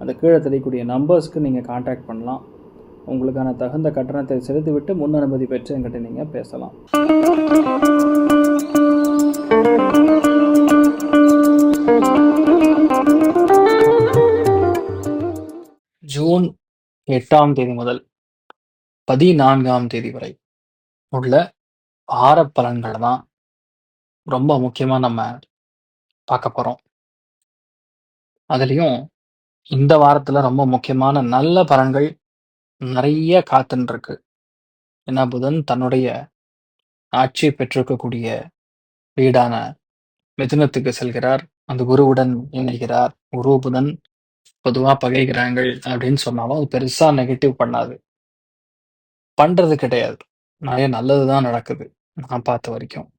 அந்த கீழே தெரியக்கூடிய நம்பர்ஸ்க்கு நீங்கள் காண்டாக்ட் பண்ணலாம். உங்களுக்கான தகுந்த கட்டணத்தை செலுத்திவிட்டு முன் அனுமதி பெற்று என்கிட்ட நீங்கள் பேசலாம். ஜூன் எட்டாம் தேதி முதல் பதினான்காம் தேதி வரை உள்ள வார பலன்களை தான் ரொம்ப முக்கியமாக நம்ம பார்க்க போகிறோம் அதுலேயும் இந்த வாரத்துல ரொம்ப முக்கியமான நல்ல பலன்கள் நிறைய காத்துன்னு இருக்கு ஏன்னா புதன் தன்னுடைய ஆட்சி பெற்றிருக்கக்கூடிய வீடான மிதுனத்துக்கு செல்கிறார். அந்த குருவுடன் இணைகிறார். குரு புதன் பொதுவா பகைகிறாங்கள் அப்படின்னு சொன்னாலும் அது பெருசா நெகட்டிவ் பண்ணாது. பண்றது கிடையாது. நிறைய நல்லதுதான் நடக்குது. நான் பார்த்த வரைக்கும்.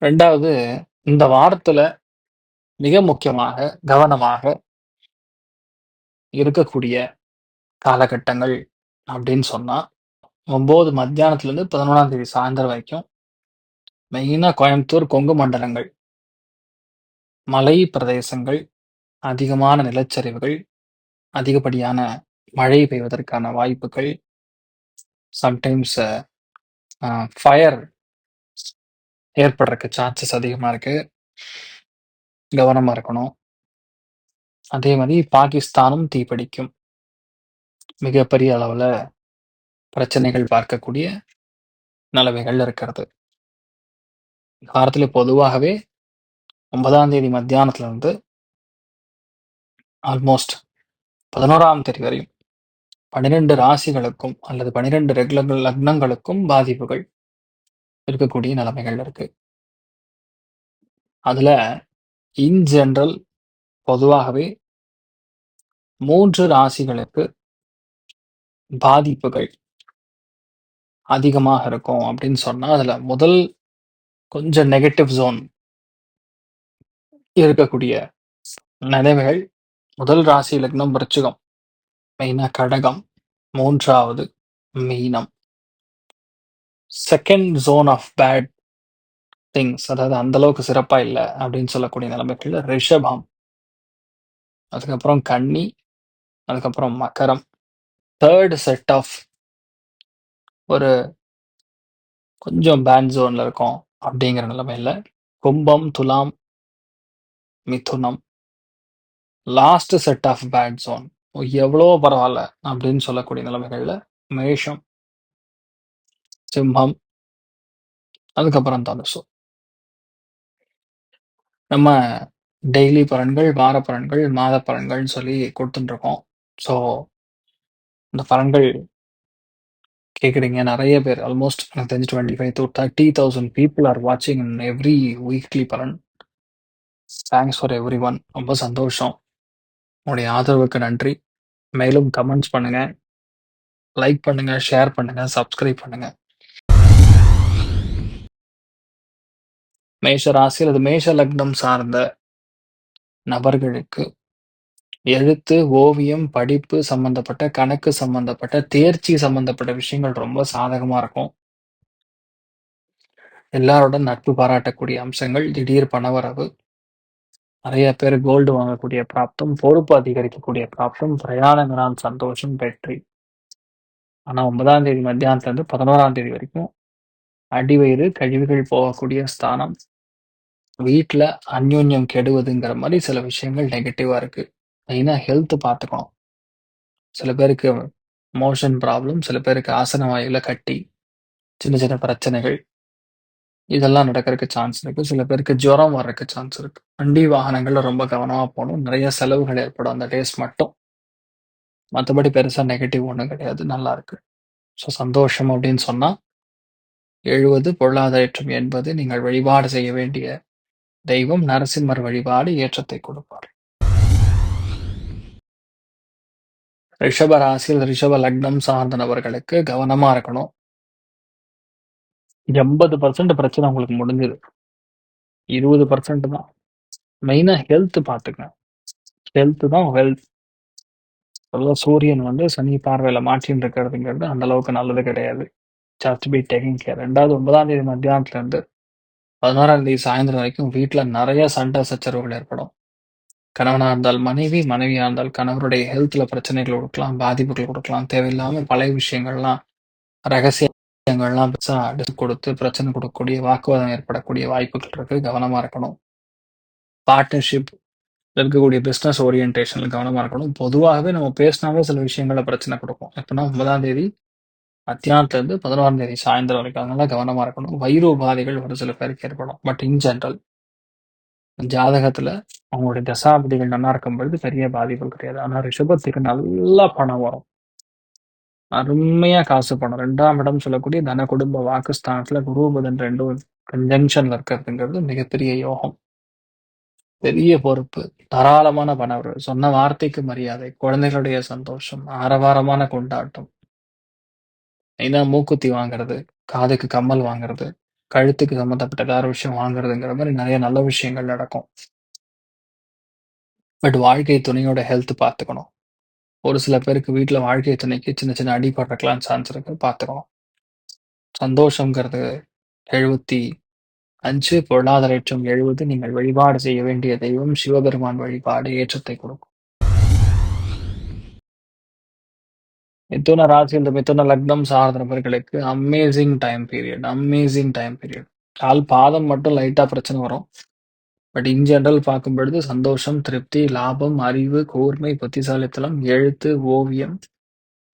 ரெண்டாவது இந்த வாரத்துல மிக முக்கியமாக கவனமாக இருக்கக்கூடிய காலகட்டங்கள் அப்படின்னு சொன்னா ஒம்பது மத்தியானத்துல இருந்து பதினொன்றாம் தேதி சாயந்தரம் வரைக்கும் மெயினா கோயம்புத்தூர் கொங்கு மண்டலங்கள் மலை பிரதேசங்கள் அதிகமான நிலச்சரிவுகள் அதிகப்படியான மழை பெய்வதற்கான வாய்ப்புகள் சம்டைம்ஸ் ஃபயர் ஏற்படுறதுக்கு சான்சஸ் அதிகமாக இருக்கு. கவனமாக இருக்கணும். அதே மாதிரி பாகிஸ்தானும் தீப்பிடிக்கும். மிகப்பெரிய அளவில் பிரச்சனைகள் பார்க்கக்கூடிய நிலைமைகள் இருக்கிறது. வாரத்தில் பொதுவாகவே ஒன்பதாம் தேதி மத்தியானத்துல இருந்து ஆல்மோஸ்ட் பதினோராம் தேதி வரையும் பன்னிரெண்டு ராசிகளுக்கும் அல்லது பன்னிரெண்டு ரெகுலர் லக்னங்களுக்கும் பாதிப்புகள் இருக்கக்கூடிய நிலைமைகள் இருக்கு. அதுல இன் ஜென்ரல் பொதுவாகவே மூன்று ராசிகளுக்கு பாதிப்புகள் அதிகமாக இருக்கும் அப்படின்னு சொன்னால் அதில் முதல் கொஞ்சம் நெகட்டிவ் ஜோன் இருக்கக்கூடிய நிலைமைகள் முதல் ராசி லக்னம் விருச்சிகம். மெயினாக கடகம் மூன்றாவது மீனம். Second zone of bad things அதாவது அந்த அளவுக்கு சிறப்பா இல்லை அப்படின்னு சொல்லக்கூடிய நிலைமைக்குள்ள ரிஷபம். அதுக்கப்புறம் கன்னி அதுக்கப்புறம் மக்கரம் தேர்ட் செட் ஆஃப் ஒரு கொஞ்சம் பேண்ட் ஜோன்ல இருக்கும் அப்படிங்கிற நிலைமையில கும்பம் துலாம் மிதுனம். Last set of bad zone எவ்வளோ பரவாயில்ல அப்படின்னு சொல்லக்கூடிய நிலைமைகளில் மேஷம் சிம்மம் அதுக்கப்புறம் தனுசு. நம்ம டெய்லி பலன்கள் வார பலன்கள் மாத பலன்கள்னு சொல்லி கொடுத்துட்டுருக்கோம். ஸோ இந்த பலன்கள் கேட்குறீங்க நிறைய பேர் ஆல்மோஸ்ட் எனக்கு தெரிஞ்சு twenty five to thirty thousand people are வாட்சிங் இன் எவ்ரி வீக்லி பலன். தேங்க்ஸ் ஃபார் எவ்ரி ஒன் ரொம்ப சந்தோஷம். உங்களுடைய ஆதரவுக்கு நன்றி. மேலும் கமெண்ட்ஸ் பண்ணுங்க. லைக் பண்ணுங்க ஷேர் பண்ணுங்க சப்ஸ்கிரைப் பண்ணுங்க. மேஷ ராசி அல்லது மேஷ லக்னம் சார்ந்த நபர்களுக்கு எழுத்து ஓவியம் படிப்பு சம்பந்தப்பட்ட கணக்கு சம்பந்தப்பட்ட தேர்ச்சி சம்பந்தப்பட்ட விஷயங்கள் ரொம்ப சாதகமா இருக்கும். எல்லாரோட நட்பு பாராட்டக்கூடிய அம்சங்கள் திடீர் பணவரவு நிறைய பேர் கோல்டு வாங்கக்கூடிய பிராப்தம் பொறுப்பு அதிகரிக்கக்கூடிய பிராப்தம் பிரயாணங்களால் சந்தோஷம் வெற்றி. ஆனா ஒன்பதாம் தேதி மத்தியானத்துல இருந்து பதினோராம் தேதி வரைக்கும் அடிவயிறு கழிவுகள் போகக்கூடிய ஸ்தானம் வீட்டில் அந்யோன்யம் கெடுவதுங்கிற மாதிரி சில விஷயங்கள் நெகட்டிவாக இருக்குது மெயினாக ஹெல்த் பார்த்துக்கணும். சில பேருக்கு மோஷன் ப்ராப்ளம் சில பேருக்கு ஆசன வாயில் கட்டி சின்ன சின்ன பிரச்சனைகள். இதெல்லாம் நடக்கிறதுக்கு சான்ஸ் இருக்குது சில பேருக்கு ஜுரம் வர்றதுக்கு சான்ஸ் இருக்குது வண்டி வாகனங்களில் ரொம்ப கவனமாக போகணும். நிறைய செலவுகள் ஏற்படும். அந்த டேஸ் மட்டும். மற்றபடி பெருசாக நெகட்டிவ் ஒன்றும் கிடையாது. நல்லா இருக்கு. ஸோ சந்தோஷம் அப்படின்னு சொன்னால் எழுவது பொருளாதாரம் என்பது நீங்கள் வழிபாடு செய்ய வேண்டிய தெய்வம் நரசிம்மர் வழிபாடு ஏற்றத்தை கொடுப்பார் ரிஷப ராசியில் ரிஷப லக்னம் சார்ந்த நபர்களுக்கு கவனமா இருக்கணும். 80% பிரச்சனை உங்களுக்கு முடிஞ்சுது. 20% தான். மெயினா ஹெல்த் பாத்துக்கங்க. ஹெல்த் தான் வெல்த். சூரியன் வந்து சனி பார்வையில மாற்றின்னு இருக்கிறதுங்கிறது அந்த அளவுக்கு நல்லது கிடையாது. Just be taking care. 2வது 9ஆம் தேதி மத்தியானத்துல இருந்து 16ஆம் தேதி சாயந்தரம் வரைக்கும் வீட்டில் நிறைய சண்டை சச்சரவுகள் ஏற்படும். கணவனாக இருந்தால் மனைவி, மனைவியாக இருந்தால் கணவருடைய ஹெல்த்தில் பிரச்சனைகள் கொடுக்கலாம், பாதிப்புகள் கொடுக்கலாம். தேவையில்லாமல் பழைய விஷயங்கள்லாம், ரகசியங்கள்லாம் பெருசாக அடிச்சு கொடுத்து பிரச்சனை கொடுக்கக்கூடிய, வாக்குவாதம் ஏற்படக்கூடிய வாய்ப்புகள் இருக்கு. கவனமாக இருக்கணும். பார்ட்னர்ஷிப் இருக்கக்கூடிய பிஸ்னஸ் ஓரியன்டேஷனில் கவனமாக இருக்கணும். பொதுவாகவே நம்ம பேசினாவே சில விஷயங்கள பிரச்சனை கொடுக்கும். எப்படின்னா ஒன்பதாம் தேதி மத்தியானத்துல இருந்து 11ஆம் தேதி சாயந்தரம் வரைக்கும். அதனால கவனமா இருக்கணும். வயிறு உபாதைகள் ஒரு சில பேருக்கு ஏற்படும். பட் இன் ஜென்ரல் ஜாதகத்துல அவங்களுடைய தசாபதிகள் நல்லா இருக்கும் பொழுது பெரிய பாதிப்புகள் கிடையாது. ஆனா ரிஷபத்துக்கு நல்லா பணம் வரும். அருமையா காசு பணம். ரெண்டாம் இடம் சொல்லக்கூடிய தன, குடும்ப, வாக்குஸ்தானத்துல குரு, புதன் 2ம் கன்ஜங்ஷன்ல இருக்கிறதுங்கிறது மிகப்பெரிய யோகம். பெரிய பொறுப்பு, தாராளமான பணவரவு, சொன்ன வார்த்தைக்கு மரியாதை, குழந்தைகளுடைய சந்தோஷம், ஆரவாரமான கொண்டாட்டம். மெயினா மூக்குத்தி வாங்குறது, காதுக்கு கம்மல் வாங்குறது, கழுத்துக்கு சம்மந்தப்பட்ட ஏதாவது விஷயம் வாங்குறதுங்கிற மாதிரி நிறைய நல்ல விஷயங்கள் நடக்கும். பட் வாழ்க்கை துணையோட ஹெல்த் பார்த்துக்கணும் ஒரு சில பேருக்கு வீட்டில் வாழ்க்கை துணைக்கு சின்ன சின்ன அடி சான்ஸ் இருக்கு. பாத்துக்கணும். சந்தோஷம்ங்கிறது 75 பொருளாதார ஏற்றம் 70 நீங்கள் வழிபாடு செய்ய வேண்டிய தெய்வம் சிவபெருமான் வழிபாடு ஏற்றத்தை கொடுக்கும். மிதுன ராசி இந்த மிதுன லக்னம் சார்ந்த நபர்களுக்கு amazing time period amazing time period. கால் பாதம் மட்டும் லைட்டா பிரச்சனை வரும். பட் இன் ஜென்ரல் பார்க்கும் பொழுது சந்தோஷம், திருப்தி, லாபம், அறிவு, கூர்மை, புத்திசாலித்தனம், எழுத்து, ஓவியம்,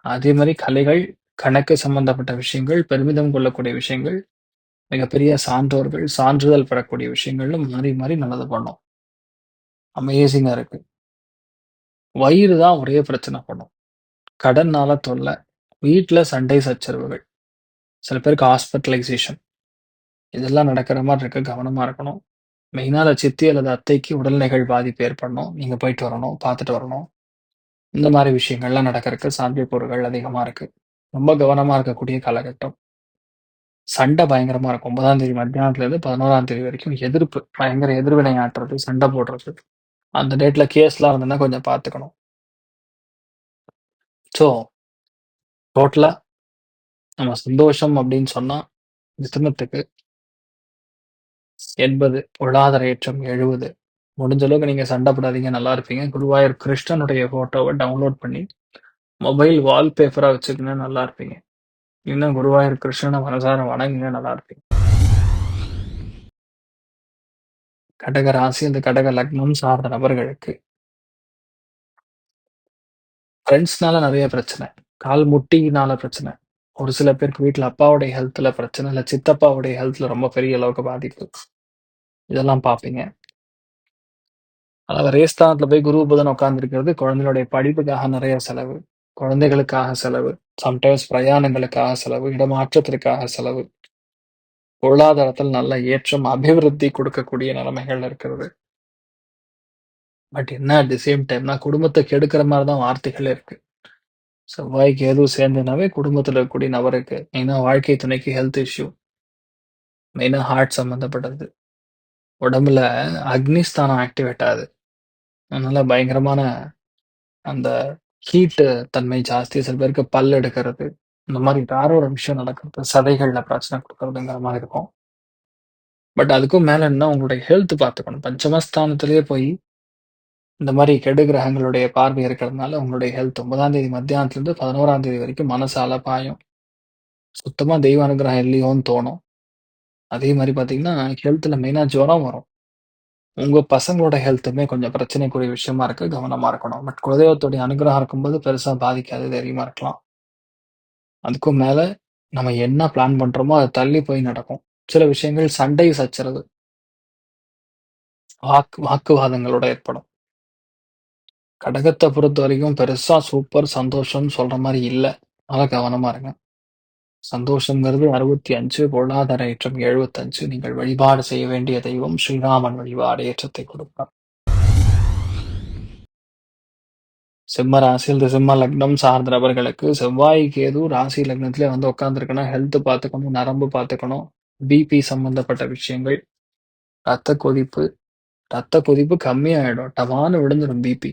அதே மாதிரி கலைகள், கணக்கு சம்பந்தப்பட்ட விஷயங்கள், பெருமிதம் கொள்ளக்கூடிய விஷயங்கள், மிகப்பெரிய சான்றோர்கள், சான்றிதழ் பெறக்கூடிய விஷயங்கள்னு மாறி மாறி நல்லது பண்ணும். அமேசிங்காக இருக்கு. வயிறு தான் ஒரே பிரச்சனை பண்ணும். கடன்னால தொல்லை வீட்டில் சண்டை சச்சரவுகள், சில பேருக்கு ஹாஸ்பிட்டலைசேஷன் இதெல்லாம் நடக்கிற மாதிரி இருக்க கவனமாக இருக்கணும். மெயினாக சித்தி அல்லது அத்தைக்கு உடல்நிகழ் பாதிப்பு ஏற்படணும். நீங்கள் போயிட்டு வரணும், பார்த்துட்டு வரணும். இந்த மாதிரி விஷயங்கள்லாம் நடக்கிறதுக்கு சாத்தியக்கூறுகள் அதிகமாக இருக்குது ரொம்ப கவனமாக இருக்கக்கூடிய காலகட்டம். சண்டை பயங்கரமாக இருக்கும். ஒன்பதாம் தேதி மத்தியானத்துலேருந்து பதினோராம் தேதி வரைக்கும் எதிர்ப்பு, பயங்கர எதிர்வினை ஆட்டுறது, சண்டை போடுறது. அந்த டேட்டில் கேஸ்லாம் இருந்ததுன்னா கொஞ்சம் பார்த்துக்கணும். ஸோ, டோட்டலா நம்ம சந்தோஷம் அப்படின்னு சொன்னா, மிதுனத்துக்கு 80 பொருளாதார ஏற்றம் 70 முடிஞ்ச அளவுக்கு நீங்க சண்டை போடாதீங்க. நல்லா இருப்பீங்க. குருவாயூர் கிருஷ்ணனுடைய ஃபோட்டோவை டவுன்லோட் பண்ணி, மொபைல் வால்பேப்பரா வச்சுக்கங்க நல்லா இருப்பீங்க. இன்னும் குருவாயூர் கிருஷ்ணனை மனசார வணங்குங்க நல்லா இருப்பீங்க. கடக ராசி அந்த கடக லக்னம் சார்ந்த நபர்களுக்கு ஃப்ரெண்ட்ஸ்னால நிறைய பிரச்சனை. கால் முட்டினால பிரச்சனை. ஒரு சில பேருக்கு வீட்டில் அப்பாவுடைய ஹெல்த்ல பிரச்சனை, இல்லை சித்தப்பாவுடைய ஹெல்த்ல ரொம்ப பெரிய அளவுக்கு பாதிப்பு. இதெல்லாம் பார்ப்பீங்க. அதாவது ரேஸ்தானத்துல போய் குரு, புதன் உட்காந்துருக்கிறது குழந்தைகளுடைய படிப்புக்காக நிறைய செலவு, குழந்தைகளுக்காக செலவு, சம்டைம்ஸ் பிரயாணங்களுக்காக செலவு, இடமாற்றத்திற்காக செலவு. பொருளாதாரத்தில் நல்ல ஏற்றம், அபிவிருத்தி கொடுக்கக்கூடிய நிலைமைகள் இருக்கிறது. பட் என்ன அட் தி சேம் டைம் நான் குடும்பத்தை கெடுக்கிற மாதிரி தான் வார்த்தைகள் இருக்கு. செவ்வாய்க்கு எதுவும் சேர்ந்துனாவே குடும்பத்தில் இருக்கக்கூடிய நபருக்கு மெயினாக வாழ்க்கை துணைக்கு ஹெல்த் இஷ்யூ. மெயினாக ஹார்ட் சம்மந்தப்பட்டது உடம்புல அக்னிஸ்தானம் ஆக்டிவேட் ஆகுது. அதனால பயங்கரமான அந்த ஹீட்டு தன்மை ஜாஸ்தி. சில பேருக்கு பல் எடுக்கிறது, இந்த மாதிரி வேற ஒரு விஷயம் நடக்கிறது, சதைகளில் பிரச்சனை கொடுக்கறதுங்கிற மாதிரி இருக்கும். பட் அதுக்கும் மேலே என்ன உங்களுடைய ஹெல்த் பார்த்துக்கணும். பஞ்சமஸ்தானத்திலேயே போய் இந்த மாதிரி கெடு கிரகங்களுடைய பார்வை இருக்கிறதுனால உங்களுடைய ஹெல்த் ஒன்பதாம் தேதி மத்தியானத்துலேருந்து பதினோராம் தேதி வரைக்கும் மனசால பாயும் சுத்தமாக தெய்வ அனுகிரகம் இல்லையோன்னு தோணும். அதே மாதிரி பார்த்தீங்கன்னா, ஹெல்த்தில் மெயினாக ஜுரம் வரும். உங்கள் பசங்களோட ஹெல்த்துமே கொஞ்சம் பிரச்சனைக்குரிய விஷயமா இருக்கு. கவனமாக இருக்கணும். பட் குலதெய்வத்துடைய அனுகிரகம் இருக்கும்போது பெருசாக பாதிக்காது. தெரியுமா இருக்கலாம். அதுக்கும் மேலே நம்ம என்ன பிளான் பண்ணுறோமோ அதை தள்ளி போய் நடக்கும். சில விஷயங்கள் சண்டை சச்சரவு. வாக்கு வாக்குவாதங்களோட ஏற்படும். கடகத்தை பொறுத்த வரைக்கும் பெருசா சூப்பர் சந்தோஷம்னு சொல்ற மாதிரி இல்ல. அதனால கவனமா இருங்க. சந்தோஷம்ங்கிறது 65 பொருளாதார ஏற்றம் 75 நீங்கள் வழிபாடு செய்ய வேண்டிய தெய்வம் ஸ்ரீராமன் வழிபாடு ஏற்றத்தை கொடுப்பார். சிம்ம ராசி இந்த சிம்ம லக்னம் சார்ந்த நபர்களுக்கு செவ்வாய் கேது ராசி லக்னத்திலே வந்து உட்காந்துருக்கணும் ஹெல்த் பார்த்துக்கணும் நரம்பு பார்த்துக்கணும் பிபி சம்பந்தப்பட்ட விஷயங்கள் ரத்த கொதிப்பு ரத்த கொதிப்பு கம்மியாயிடும் டவான்னு விழுந்துடும் பிபி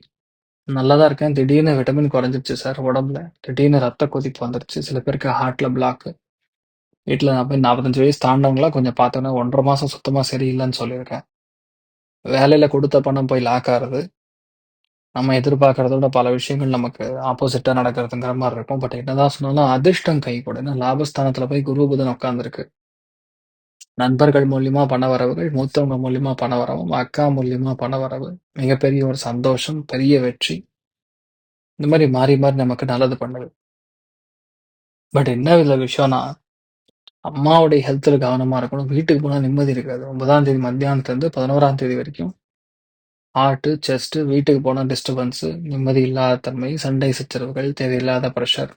நல்லாதான் இருக்கேன். திடீர்னு விட்டமின் குறைஞ்சிருச்சு சார் உடம்புல. திடீர்னு ரத்த கொதிப்பு வந்துருச்சு. சில பேருக்கு ஹார்ட்ல பிளாக் வீட்டில் நான் போய் நாற்பத்தஞ்சு வயசு தாண்டவங்களா கொஞ்சம் பார்த்தோன்னே ஒன்றரை மாசம் சுத்தமா சரியில்லைன்னு சொல்லியிருக்கேன். வேலையில கொடுத்த பணம் போய் லாக் ஆகுறது. நம்ம எதிர்பார்க்கறத விட பல விஷயங்கள் நமக்கு ஆப்போசிட்டா நடக்கிறதுங்கிற மாதிரி இருக்கும். பட் என்னதான் சொன்னாலும் அதிர்ஷ்டம் கை லாபஸ்தானத்தில் ஏன்னா லாபஸ்தானத்துல போய் குரு புதன் உட்காந்துருக்கு நண்பர்கள் மூலியமா பண வரவுகள் மூத்தவங்க மூலியமா பண வரவும் அக்கா மூலியமா பண வரவு மிகப்பெரிய ஒரு சந்தோஷம் பெரிய வெற்றி. இந்த மாதிரி மாறி மாறி நமக்கு நல்லது பண்ணுது. பட் என்ன இதுல விஷயம்னா அம்மாவுடைய ஹெல்த்ல கவனமா இருக்கணும். வீட்டுக்கு போனா நிம்மதி இருக்காது. ஒன்பதாம் தேதி மத்தியானத்துல இருந்து பதினோராம் தேதி வரைக்கும் ஹார்ட்டு, செஸ்ட் வீட்டுக்கு போனா டிஸ்டர்பன்ஸ் நிம்மதி இல்லாத தன்மை சண்டை சச்சரவுகள் தேவையில்லாத ப்ரெஷர்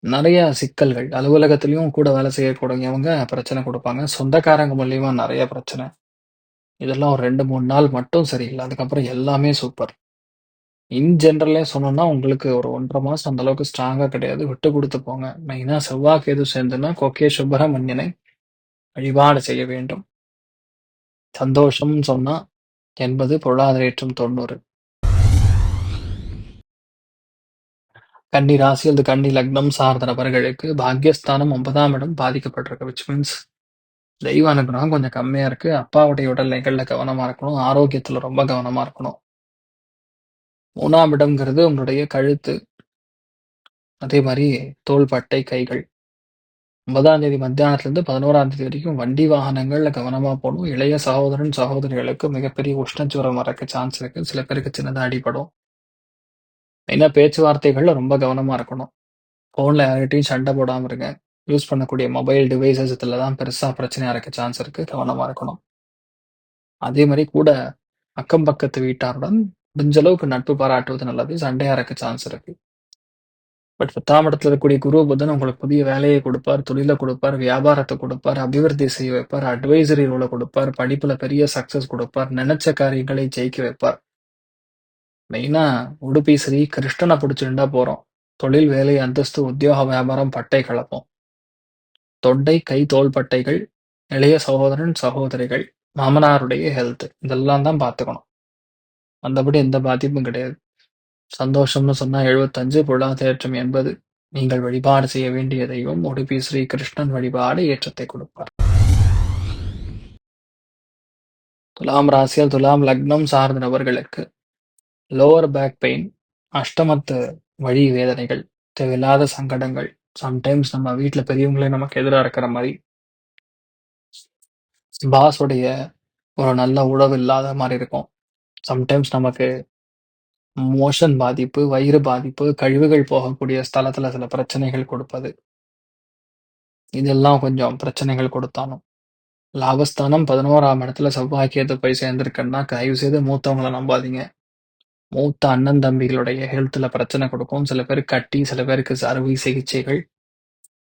நிறைய சிக்கல்கள். அலுவலகத்திலயும் கூட வேலை செய்யக்கூடியவங்க பிரச்சனை கொடுப்பாங்க. சொந்தக்காரங்க மூலியமா நிறைய பிரச்சனை. இதெல்லாம் ஒரு ரெண்டு மூணு நாள் மட்டும் சரியில்லை. அதுக்கப்புறம் எல்லாமே சூப்பர். இன் ஜென்ரலே சொன்னோம்னா உங்களுக்கு ஒரு ஒன்றரை மாசம் அந்த அளவுக்கு ஸ்ட்ராங்கா கிடையாது. விட்டு கொடுத்து போங்க. மெயினா செவ்வாய் கேது சேர்ந்துன்னா கொக்கே சுப்பிரமணியனை வழிபாடு செய்ய வேண்டும். சந்தோஷம்னு சொன்னா எண்பது பொருளாதார ஏற்றம் தொண்ணூறு. கன்னி ராசி அல்லது கன்னி லக்னம் சார்ந்த நபர்களுக்கு பாக்யஸ்தானம் ஒன்பதாம் இடம் பாதிக்கப்பட்டிருக்கு விச் மீன்ஸ் தெய்வ அனுகிரகம் கொஞ்சம் கம்மியா இருக்கு. அப்பாவுடைய உடல்நிலைகள்ல கவனமா இருக்கணும். ஆரோக்கியத்துல ரொம்ப கவனமா இருக்கணும். மூணாம் இடம்ங்கிறது உங்களுடைய கழுத்து அதே மாதிரி தோள்பட்டை கைகள். ஒன்பதாம் தேதி மத்தியானத்துலேருந்து பதினோராம் தேதி வரைக்கும் வண்டி வாகனங்கள்ல கவனமா போகணும். இளைய சகோதரன் சகோதரிகளுக்கு மிகப்பெரிய உஷ்ணச்சுரம் வரக்கு சான்ஸ் இருக்கு. சில பேருக்கு சின்னதாக அடிபடும். மெயினா பேச்சுவார்த்தைகள்ல ரொம்ப கவனமா இருக்கணும். ஃபோன்ல யார்கிட்டயும் சண்டை போடாம இருங்க. யூஸ் பண்ணக்கூடிய மொபைல் டிவைசஸ் இதுல தான் பெருசா பிரச்சனையா இருக்க சான்ஸ் இருக்கு. கவனமா இருக்கணும். அதே மாதிரி கூட அக்கம் பக்கத்து வீட்டாருடன் முடிஞ்ச அளவுக்கு நட்பு பாராட்டுவது நல்லது. சண்டையா இருக்க சான்ஸ் இருக்கு. பட் பத்தாம் இடத்துல இருக்கக்கூடிய குரு புதன் உங்களுக்கு புதிய வேலையை கொடுப்பார் தொழிலை கொடுப்பார் வியாபாரத்தை கொடுப்பார் அபிவிருத்தி செய்ய வைப்பார் அட்வைசரி ரோலை கொடுப்பார் படிப்புல பெரிய சக்சஸ் கொடுப்பார் நினைச்ச காரியங்களை ஜெயிக்க வைப்பார். மெயினா உடுப்பி ஸ்ரீ கிருஷ்ணனை பிடிச்சிருந்தா போறோம். தொழில் வேலை அந்தஸ்து உத்தியோக வியாபாரம் பட்டை கலப்போம். தொண்டை கை தோல் பட்டைகள் இளைய சகோதரன் சகோதரிகள் மாமனாருடைய ஹெல்த் இதெல்லாம் தான் பார்த்துக்கணும். மற்றபடி எந்த பாதிப்பும் கிடையாது. சந்தோஷம்னு சொன்னா எழுபத்தஞ்சு பொருளாதாரம் என்பது நீங்கள் வழிபாடு செய்ய வேண்டியதையும் உடுப்பி ஸ்ரீ கிருஷ்ணன் வழிபாடு ஏற்றத்தை கொடுப்பார். துலாம் ராசியால் துலாம் லக்னம் சார்ந்த நபர்களுக்கு லோவர் பேக் பெயின் அஷ்டமத்து வழி வேதனைகள் தேவையில்லாத சங்கடங்கள். சம்டைம்ஸ் நம்ம வீட்டில் பெரியவங்களே நமக்கு எதிராக இருக்கிற மாதிரி. பாஸுடைய ஒரு நல்ல உழவு இல்லாத மாதிரி இருக்கும். சம்டைம்ஸ் நமக்கு மோஷன் பாதிப்பு வயிறு பாதிப்பு கழிவுகள் போகக்கூடிய ஸ்தலத்தில் சில பிரச்சனைகள் கொடுப்பது. இதெல்லாம் கொஞ்சம் பிரச்சனைகள் கொடுத்தாலும். லாபஸ்தானம் பதினோராம் இடத்துல செவ்வாய்க்கியத்தை போய் சேர்ந்திருக்குன்னா தயவு செய்து மூத்தவங்களை நம்பாதீங்க. மூத்த அண்ணன் தம்பிகளுடைய ஹெல்த்தில் பிரச்சனை கொடுக்கும். சில பேர் கட்டி சில பேருக்கு அறுவை சிகிச்சைகள்.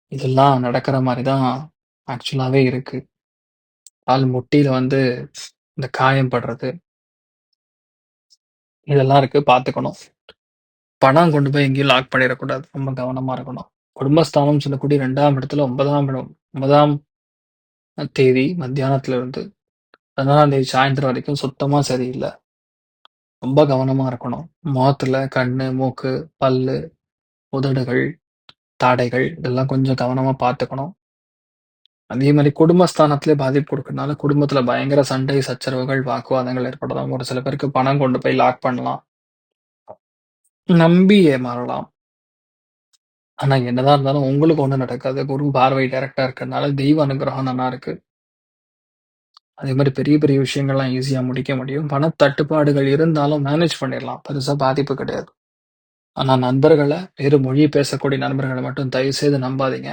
இதெல்லாம் நடக்கிற மாதிரி தான் ஆக்சுவலாவே இருக்கு. கால் முட்டியில வந்து இந்த காயம் படுறது. இதெல்லாம் இருக்கு பார்த்துக்கணும். பணம் கொண்டு போய் எங்கேயும் லாக் பண்ணிடக்கூடாது. ரொம்ப கவனமா இருக்கணும். குடும்பஸ்தானம் சொல்லக்கூடிய ரெண்டாம் இடத்துல ஒன்பதாம் இடம் ஒன்பதாம் தேதி மத்தியானத்துல இருந்து பதினாறாம் தேதி சாயந்தரம் வரைக்கும் சுத்தமா சரியில்லை. ரொம்ப கவனமா இருக்கணும். முகத்துல கண்ணு மூக்கு பல்லு உதடுகள் தாடைகள் இதெல்லாம் கொஞ்சம் கவனமா பார்த்துக்கணும். அதே மாதிரி குடும்பஸ்தானத்திலே பாதிப்பு கொடுக்கறதுனால குடும்பத்துல பயங்கர சண்டை சச்சரவுகள் வாக்குவாதங்கள் ஏற்படலாம். ஒரு சில பேருக்கு பணம் கொண்டு போய் லாக் பண்ணலாம். நம்பி ஏமாறலாம். ஆனா என்னதான் இருந்தாலும் உங்களுக்கு ஒண்ணும் நடக்காது. குரு பார்வை டைரக்டா இருக்கறனால தெய்வ அனுகிரகம் நல்லா இருக்கு. அதே மாதிரி பெரிய பெரிய விஷயங்கள்லாம் ஈஸியாக முடிக்க முடியும். பணத்தட்டுப்பாடுகள் இருந்தாலும் மேனேஜ் பண்ணிடலாம். பெருசா பாதிப்பு கிடையாது. ஆனால் நண்பர்களை வேறு மொழி பேசக்கூடிய நண்பர்களை மட்டும் தயவு செய்து நம்பாதீங்க.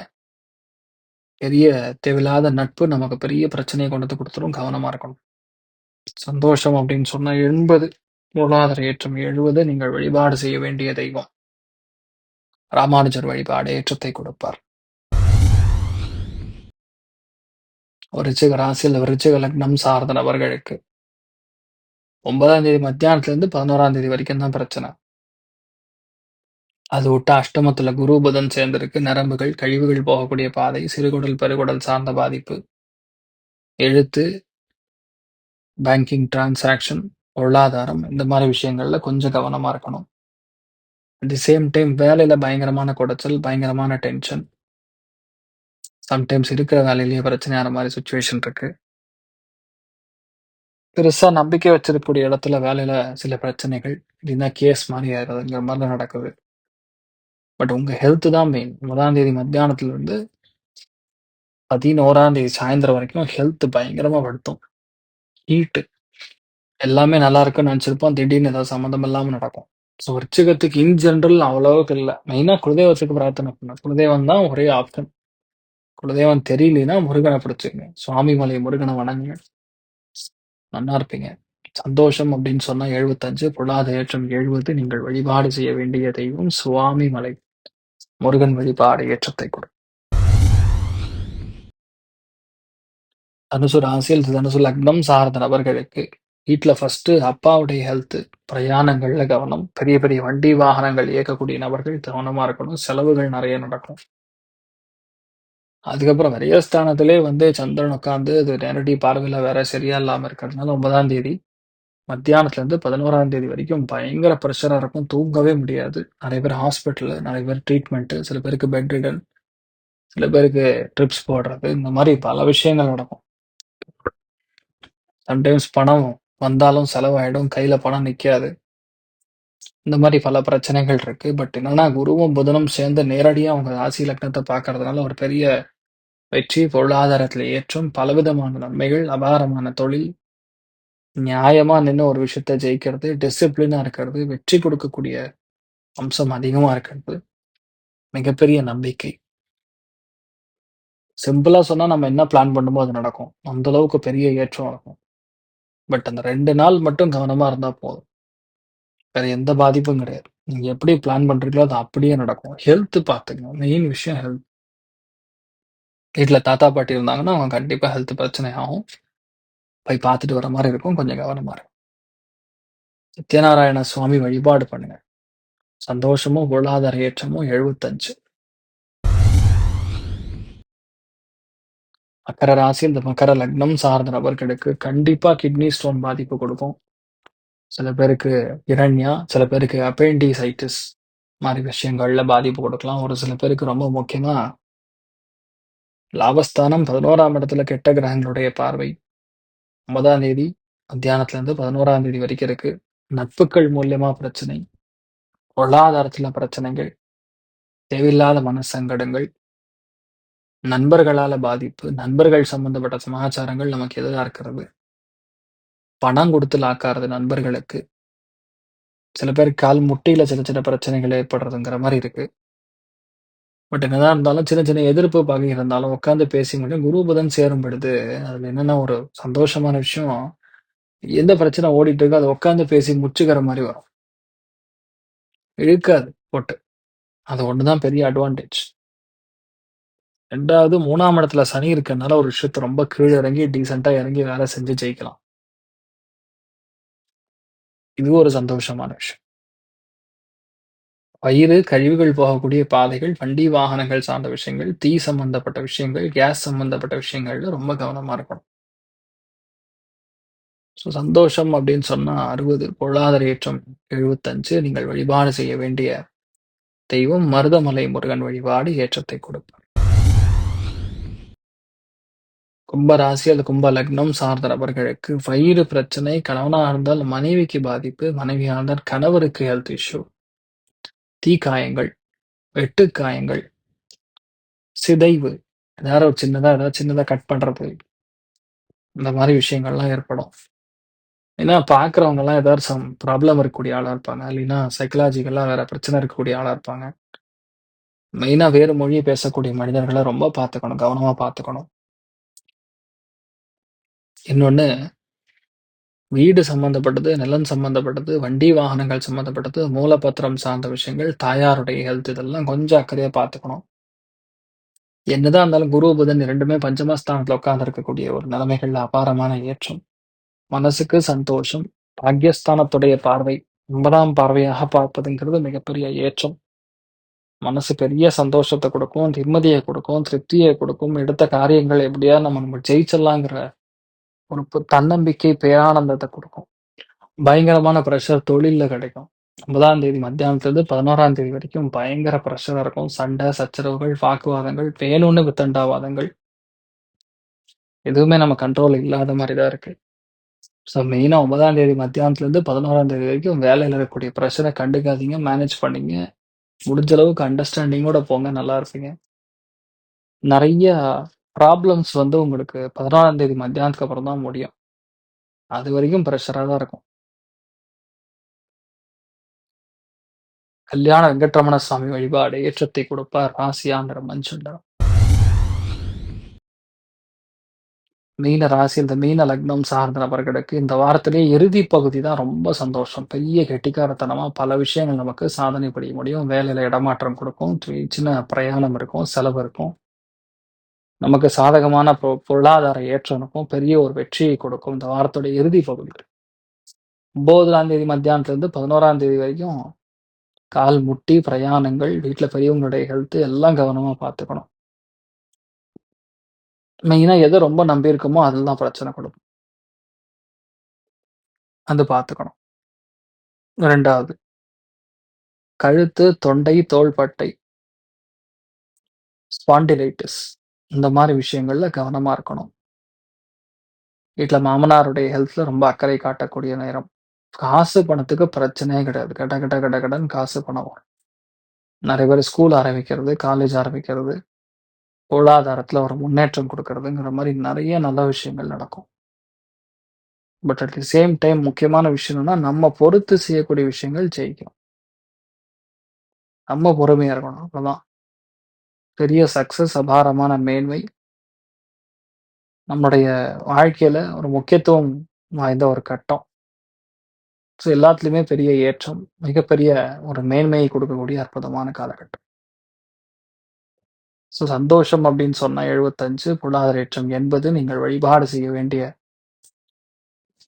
பெரிய தேவையில்லாத நட்பு நமக்கு பெரிய பிரச்சனையை கொண்டு வந்து கொடுத்துரும். கவனமா இருக்கணும். சந்தோஷம் அப்படின்னு சொன்னா எண்பது பொருளாதார ஏற்றம் எழுபது நீங்கள் வழிபாடு செய்ய வேண்டிய தெய்வம். ராமானுஜர் வழிபாடு ஏற்றத்தை கொடுப்பார். விருச்சிக ராசியில் விருச்சிக லக்னம் சார்ந்த நபர்களுக்கு ஒன்பதாம் தேதி மத்தியானத்துல இருந்து பதினோராம் தேதி வரைக்கும் தான் பிரச்சனை. அது விட்டு அஷ்டமத்துல குரு புதன் சேர்ந்திருக்கு. நரம்புகள் கழிவுகள் போகக்கூடிய பாதை சிறுகுடல் பெருகுடல் சார்ந்த பாதிப்பு. எழுத்து பேங்கிங் டிரான்சாக்ஷன் பொருளாதாரம் இந்த மாதிரி விஷயங்கள்ல கொஞ்சம் கவனமா இருக்கணும். அட் தி சேம் டைம் வேலையில பயங்கரமான குடைச்சல் பயங்கரமான டென்ஷன் சம்டைம்ஸ் இருக்கிற வேலையிலேயே பிரச்சனையான மாதிரி சுச்சுவேஷன் இருக்கு. பெருசா நம்பிக்கை வச்சிருக்கக்கூடிய இடத்துல வேலையில சில பிரச்சனைகள் இல்லைன்னா கேஸ் மாதிரி ஆகுதுங்கிற மாதிரி நடக்குது. பட் உங்க ஹெல்த் தான் மெயின் முதலாம் தேதி மத்தியானத்துல இருந்து பதினோராம் தேதி சாயந்தரம் வரைக்கும் ஹெல்த் பயங்கரமா படுத்தும் ஹீட்டு எல்லாமே நல்லா இருக்குன்னு நினச்சிருப்போம். திடீர்னு ஏதாவது சம்மந்தம் இல்லாம நடக்கும். ஸோ விருச்சிகத்துக்கு இன் ஜென்ரல் அவ்வளவுக்கு இல்லை. மெயினா குலதெய்வத்துக்கு பிரார்த்தனை பண்ணணும். குலதெய்வம் தான் ஒரே ஆப்ஷன் குலதெய்வம் தெரியலனா முருகனை பிடிச்சிங்க சுவாமி மலை முருகனை வணங்குங்க. நல்லா இருப்பீங்க. சந்தோஷம் அப்படின்னு சொன்னா எழுபத்தஞ்சு பொருளாத ஏற்றம் எழுபது நீங்கள் வழிபாடு செய்ய வேண்டிய தெய்வம் சுவாமி மலை. முருகன் வழிபாடு ஏற்றத்தை கொடு. தனுசு ராசியில் தனுசு லக்னம் சார்ந்த நபர்களுக்கு வீட்டில் ஃபர்ஸ்ட் அப்பாவுடைய ஹெல்த் பிரயாணங்கள்ல கவனம். பெரிய பெரிய வண்டி வாகனங்கள் இயக்கக்கூடிய நபர்கள் கவனமா இருக்கணும். செலவுகள் நிறைய நடக்கும். அதுக்கப்புறம் விரயஸ்தானத்திலே வந்து சந்திரன் உட்காந்து அது நேரடி பார்வையில வேற சரியா இல்லாம இருக்கிறதுனால ஒன்பதாம் தேதி மத்தியானத்துல இருந்து பதினோராம் தேதி வரைக்கும் பயங்கர ப்ரெஷரா இருக்கும். தூங்கவே முடியாது. நிறைய பேர் ஹாஸ்பிட்டல் நிறைய பேர் ட்ரீட்மெண்ட் சில பேருக்கு பெட் ரிடன் சில பேருக்கு ட்ரிப்ஸ் போடுறது இந்த மாதிரி பல விஷயங்கள் நடக்கும். சம்டைம்ஸ் பணம் வந்தாலும் செலவாயிடும். கையில பணம் நிக்காது. இந்த மாதிரி பல பிரச்சனைகள் இருக்கு. பட் என்னன்னா குருவும் புதனும் சேர்ந்து நேரடியாக அவங்க ராசி லக்னத்தை பார்க்கறதுனால ஒரு பெரிய வெற்றி பொருளாதாரத்துல ஏற்றம் பலவிதமான நன்மைகள் அபாரமான தொழில் நியாயமா நின்று ஒரு விஷயத்த ஜெயிக்கிறது டிசிப்ளினா இருக்கிறது வெற்றி கொடுக்கக்கூடிய அம்சம் அதிகமா இருக்கிறது. மிகப்பெரிய நம்பிக்கை. சிம்பிளா சொன்னா நம்ம என்ன பிளான் பண்ணுமோ அது நடக்கும். அந்த அளவுக்கு பெரிய ஏற்றம் இருக்கும். பட் அந்த ரெண்டு நாள் மட்டும் கவனமா இருந்தா போதும். வேற எந்த பாதிப்பும் கிடையாது. நீங்க எப்படி பிளான் பண்றீங்களோ அது அப்படியே நடக்கும். ஹெல்த் பார்த்துக்கணும் மெயின் விஷயம் ஹெல்த் வீட்டில் தாத்தா பாட்டி இருந்தாங்கன்னா அவங்க கண்டிப்பா ஹெல்த் பிரச்சனை ஆகும் போய் பார்த்துட்டு வர மாதிரி இருக்கும். கொஞ்சம் கவனமா இருக்கும் சத்யநாராயண சுவாமி வழிபாடு பண்ணுங்க. சந்தோஷமும் பொருளாதார ஏற்றமும் எழுபத்தஞ்சு. மகர ராசி இந்த மகர லக்னம் சார்ந்த நபர்களுக்கு கண்டிப்பா கிட்னி ஸ்டோன் பாதிப்பு கொடுக்கும். சில பேருக்கு இரண்யா சில பேருக்கு அப்பெண்டிசைட்டிஸ் மாதிரி விஷயங்கள்ல பாதிப்பு கொடுக்கலாம். ஒரு சில பேருக்கு ரொம்ப முக்கியமா லாபஸ்தானம் பதினோராம் இடத்துல கெட்ட கிரகங்களுடைய பார்வை. ஒன்பதாம் தேதி மத்தியானத்துல இருந்து பதினோராம் தேதி வரைக்கும் இருக்கு. நட்புகள் மூலியமா பிரச்சனை. பொருளாதாரத்துல பிரச்சனைகள். தேவையில்லாத மனசங்கடங்கள் நண்பர்களால பாதிப்பு. நண்பர்கள் சம்பந்தப்பட்ட சமாச்சாரங்கள் நமக்கு எதிராக இருக்கிறது. பணம் கொடுத்து லாக்காறது நண்பர்களுக்கு. சில பேர் கால் முட்டியில சின்ன சின்ன பிரச்சனைகள் ஏற்படுறதுங்கிற மாதிரி இருக்கு. பட் என்னதான் இருந்தாலும் சின்ன சின்ன எதிர்ப்பு பகை இருந்தாலும் உட்காந்து பேசி முடியும் குரு புதன் சேரும் பொழுது அதுல என்னன்னா ஒரு சந்தோஷமான விஷயம். எந்த பிரச்சனை ஓடிட்டு இருக்கோ அதை உட்காந்து பேசி முச்சுக்கிற மாதிரி வரும். இழுக்காது போட்டு. அது ஒண்ணுதான் பெரிய அட்வான்டேஜ் ரெண்டாவது மூணாம் இடத்துல சனி இருக்கறனால ஒரு விஷயத்த ரொம்ப கீழே இறங்கி டீசெண்டா இறங்கி வேலை செஞ்சு ஜெயிக்கலாம். இது ஒரு சந்தோஷமான விஷயம். வயிறு கழிவுகள் போகக்கூடிய பாதைகள் வண்டி வாகனங்கள் சார்ந்த விஷயங்கள் தீ சம்பந்தப்பட்ட விஷயங்கள் கேஸ் சம்பந்தப்பட்ட விஷயங்கள்ல ரொம்ப கவனமா இருக்கணும். ஸோ சந்தோஷம் அப்படின்னு சொன்னா அறுபது பொருளாதார ஏற்றம் எழுபத்தஞ்சு நீங்கள் வழிபாடு செய்ய வேண்டிய தெய்வம் மருதமலை முருகன் வழிபாடு ஏற்றத்தை கொடுப்பார். கும்பராசி அல்லது கும்ப லக்னம் சார்ந்த நபர்களுக்கு வயிறு பிரச்சனை கணவனாக இருந்தால் மனைவிக்கு பாதிப்பு மனைவியா இருந்தால் கணவருக்கு ஹெல்த் இஷ்யூ தீக்காயங்கள் வெட்டுக்காயங்கள், சிதைவு. ஏதாவது ஒரு சின்னதா ஏதாவது சின்னதா கட் பண்றது. இந்த மாதிரி விஷயங்கள்லாம் ஏற்படும். ஏன்னா பார்க்குறவங்கலாம் ஏதாவது சம் ப்ராப்ளம் இருக்கக்கூடிய ஆளா இருப்பாங்க. இல்லைன்னா சைக்கலாஜிக்கலா வேற பிரச்சனை இருக்கக்கூடிய ஆளா இருப்பாங்க. மெயினா வேறு மொழியை பேசக்கூடிய மனிதர்களை ரொம்ப பார்த்துக்கணும். கவனமா பார்த்துக்கணும். இன்னொன்னு வீடு சம்பந்தப்பட்டது நிலம் சம்பந்தப்பட்டது வண்டி வாகனங்கள் சம்பந்தப்பட்டது மூலப்பத்திரம் சார்ந்த விஷயங்கள் தாயாருடைய ஹெல்த் இதெல்லாம் கொஞ்சம் அக்கறையாக பார்த்துக்கணும். என்னதான் இருந்தாலும் குரு புதன் இரண்டுமே பஞ்சமஸ்தானத்துல உட்கார்ந்து இருக்கக்கூடிய ஒரு நிலைமைகள்ல அபாரமான ஏற்றம். மனசுக்கு சந்தோஷம் பாக்யஸ்தானத்துடைய பார்வை ஒன்பதாம் பார்வையாக பார்ப்பதுங்கிறது மிகப்பெரிய ஏற்றம். மனசு பெரிய சந்தோஷத்தை கொடுக்கும் நிம்மதியை கொடுக்கும் திருப்தியை கொடுக்கும் எடுத்த காரியங்கள் எப்படியா நம்ம நம்ம ஜெயிச்சிடலாங்கிற ஒரு பு தன்னம்பிக்கை, பேரானந்தத்தை கொடுக்கும் பயங்கரமான ப்ரெஷர் தொழில்ல கிடைக்கும். 9ஆம் தேதி மத்தியானத்துலேருந்து பதினோராம் தேதி வரைக்கும் பயங்கர ப்ரெஷராக இருக்கும். சண்டை, சச்சரவுகள், வாக்குவாதங்கள், வேணும்னு வித்தண்டாவாதங்கள். எதுவுமே நம்ம கண்ட்ரோல் இல்லாத மாதிரி தான் இருக்கு. ஸோ மெயினாக ஒன்பதாம் தேதி மத்தியானத்துலேருந்து பதினோராம் தேதி வரைக்கும் வேலையில் இருக்கக்கூடிய ப்ரெஷரை கண்டுக்காதீங்க. மேனேஜ் பண்ணீங்க. முடிஞ்ச அளவுக்கு அண்டர்ஸ்டாண்டிங்கோட போங்க. நல்லா இருப்பீங்க. நிறையா ப்ராப்ளம்ஸ் வந்து உங்களுக்கு 11ஆம் தேதி மத்தியானத்துக்கு அப்புறம் தான் முடியும். அதுவரைக்கும் ப்ரெஷராக தான் இருக்கும். கல்யாண வெங்கட்ரமண சுவாமி வழிபாடு ஏற்றத்தை கொடுப்பார். ராசியா மஞ்சுண்டரம் மீன ராசி, இந்த மீன லக்னம் சார்ந்த நபர்களுக்கு இந்த வாரத்திலேயே இறுதி பகுதி தான் ரொம்ப சந்தோஷம். பெரிய கெட்டிக்காரத்தனமா பல விஷயங்கள் நமக்கு சாதனை புரிய முடியும். வேலையில இடமாற்றம் கொடுக்கும் சின்ன பிரயாணம் இருக்கும். செலவு இருக்கும். நமக்கு சாதகமான பொ பொருளாதார ஏற்றம் இருக்கும். பெரிய ஒரு வெற்றியை கொடுக்கும். இந்த வாரத்துடைய இறுதி பகுதி. 9ஆம் தேதி மத்தியானத்துலேருந்து பதினோராம் தேதி வரைக்கும் கால் முட்டி, பிரயாணங்கள், வீட்டில் பெரியவங்களுடைய ஹெல்த் எல்லாம் கவனமா பார்த்துக்கணும். மெயினா எதை ரொம்ப நம்பியிருக்கோமோ அதில் தான் பிரச்சனை கொடுக்கும் அது பார்த்துக்கணும். ரெண்டாவது கழுத்து, தொண்டை, தோள்பட்டை ஸ்பாண்டிலைட்டிஸ் இந்த மாதிரி விஷயங்கள்ல கவனமா இருக்கணும். வீட்டில் மாமனாருடைய ஹெல்த்ல ரொம்ப அக்கறை காட்டக்கூடிய நேரம். காசு, பணத்துக்கு பிரச்சனையே கிடையாது. கட கட கட கடன் காசு, பணம் வரும். நிறைய பேர் ஸ்கூல் ஆரம்பிக்கிறது, காலேஜ் ஆரம்பிக்கிறது, பொருளாதாரத்துல ஒரு முன்னேற்றம் கொடுக்கறதுங்கிற மாதிரி நிறைய நல்ல விஷயங்கள் நடக்கும். But at the same time முக்கியமான விஷயம் என்னன்னா, நம்ம பொறுத்து செய்யக்கூடிய விஷயங்கள் ஜெயிக்கும். நம்ம பொறுமையா இருக்கணும். அவ்வளதான். பெரிய சக்ஸஸ் அபாரமான மேன்மை நம்முடைய வாழ்க்கையில் ஒரு முக்கியத்துவம் வாய்ந்த ஒரு கட்டம். ஸோ எல்லாத்துலேயுமே பெரிய ஏற்றம், மிகப்பெரிய ஒரு மேன்மையை கொடுக்கக்கூடிய அற்புதமான காலகட்டம். ஸோ சந்தோஷம் அப்படின்னு சொன்னால் எழுபத்தஞ்சு பொருளாதார ஏற்றம் 80 நீங்கள் வழிபாடு செய்ய வேண்டிய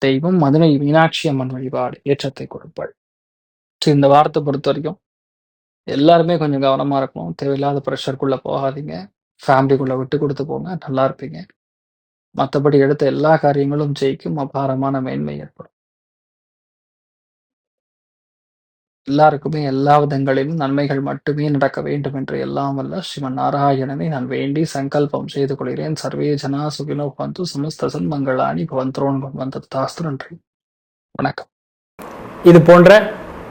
தெய்வம் மதுரை மீனாட்சி அம்மன் வழிபாடு ஏற்றத்தை கொடுப்பாள். ஸோ இந்த வாரத்த பொறுத்தவரைக்கும் எல்லாருமே கொஞ்சம் கவனமா இருக்கணும். தேவையில்லாத பிரஷர்க்குள்ள போகாதீங்க. ஃபேமிலிக்குள்ள விட்டு குடுத்து போங்க. நல்லா இருப்பீங்க. மத்தபடி எடுத்த எல்லா காரியங்களும் ஜெயிக்கும். அபாரமான மேன்மை ஏற்படும். எல்லாருக்குமே எல்லா விதங்களிலும் நன்மைகள் மட்டுமே நடக்க வேண்டும் என்று எல்லாம் வல்ல ஸ்ரீமன் நாராயணனை நான் வேண்டி சங்கல்பம் செய்து கொள்கிறேன். சர்வே ஜனா சுகினோ பந்து சமஸ்த சன்மங்களானி பவந்தோன் வந்த தாஸ்து நன்றி. வணக்கம். இது போன்ற